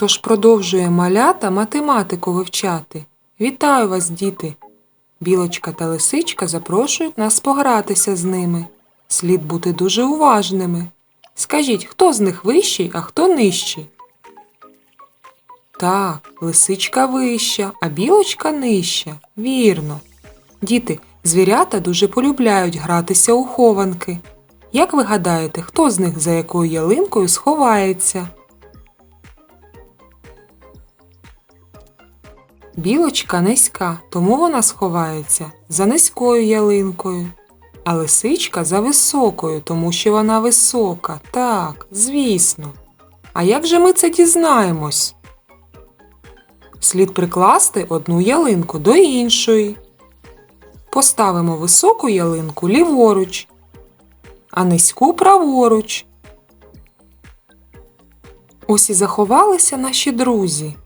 Тож продовжує малята математику вивчати. Вітаю вас, діти! Білочка та лисичка запрошують нас погратися з ними. Слід бути дуже уважними. Скажіть, хто з них вищий, а хто нижчий? Так, лисичка вища, а білочка нижча. Вірно. Діти, звірята дуже полюбляють гратися у хованки. Як ви гадаєте, хто з них за якою ялинкою сховається? Білочка низька, тому вона сховається за низькою ялинкою, а лисичка за високою, тому що вона висока. Так, звісно. А як же ми це дізнаємось? Слід прикласти одну ялинку до іншої. Поставимо високу ялинку ліворуч, а низьку праворуч. Ось і заховалися наші друзі.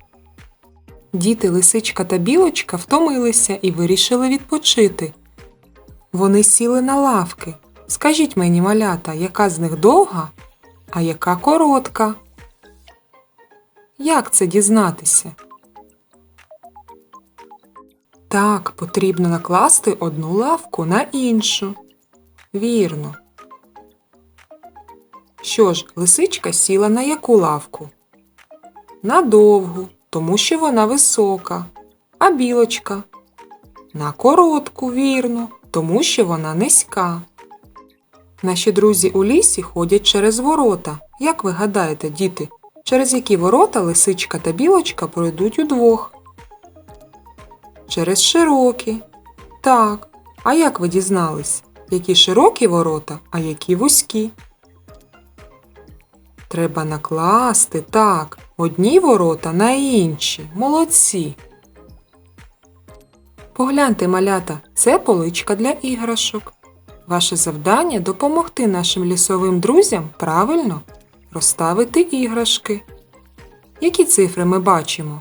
Діти лисичка та білочка втомилися і вирішили відпочити. Вони сіли на лавки. Скажіть мені, малята, яка з них довга, а яка коротка? Як це дізнатися? Так, потрібно накласти одну лавку на іншу. Вірно. Що ж, лисичка сіла на яку лавку? На довгу, тому що вона висока. А білочка? На коротку, вірно, тому що вона низька. Наші друзі у лісі ходять через ворота. Як ви гадаєте, діти, через які ворота лисичка та білочка пройдуть удвох? Через широкі. Так. А як ви дізнались, які широкі ворота, а які вузькі? Треба накласти так, одні ворота на інші. Молодці. Погляньте, малята, це поличка для іграшок. Ваше завдання допомогти нашим лісовим друзям правильно розставити іграшки. Які цифри ми бачимо?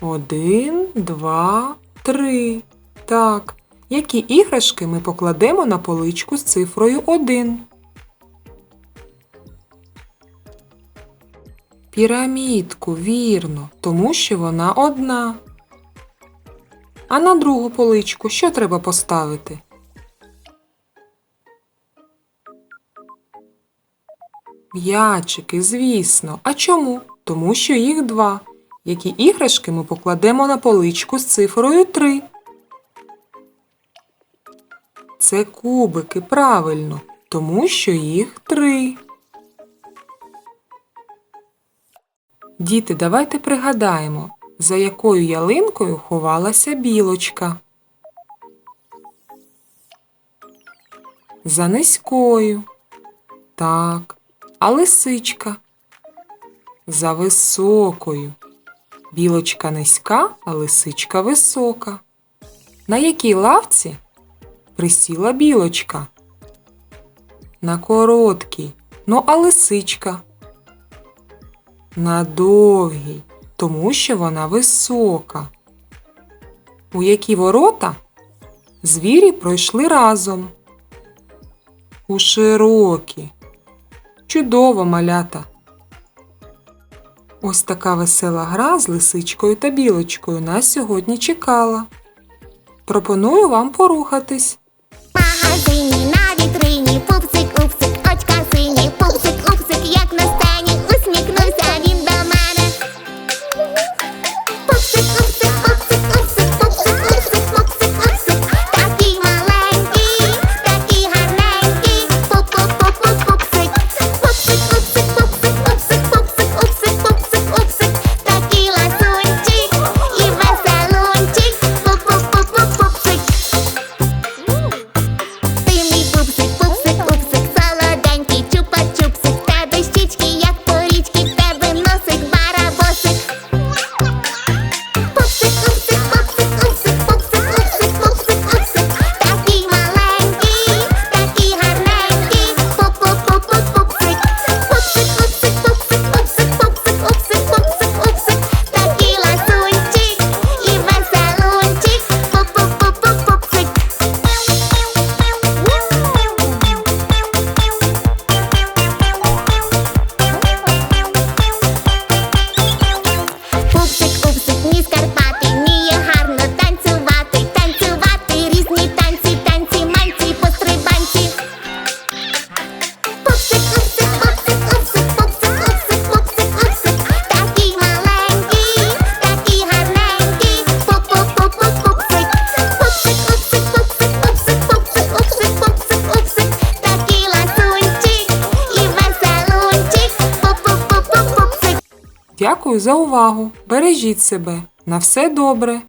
Один, два, три. Так. Які іграшки ми покладемо на поличку з цифрою 1? Пірамідку, вірно, тому що вона одна. А на другу поличку що треба поставити? М'ячики, звісно. А чому? Тому що їх два. Які іграшки ми покладемо на поличку з цифрою 3? Це кубики, правильно, тому що їх три. Діти, давайте пригадаємо, за якою ялинкою ховалася білочка. За низькою. Так. А лисичка. За високою. Білочка низька, а лисичка висока. На якій лавці присіла білочка? На короткій. Ну, а лисичка? На довгій, тому що вона висока. У які ворота звірі пройшли разом. У широкі. Чудово малята. Ось така весела гра з лисичкою та білочкою нас сьогодні чекала. Пропоную вам порухатись. Магазині на вітрині пупсик, упсик, очка сині, пупсик, упсик, як на Дякую за увагу. Бережіть себе. На все добре.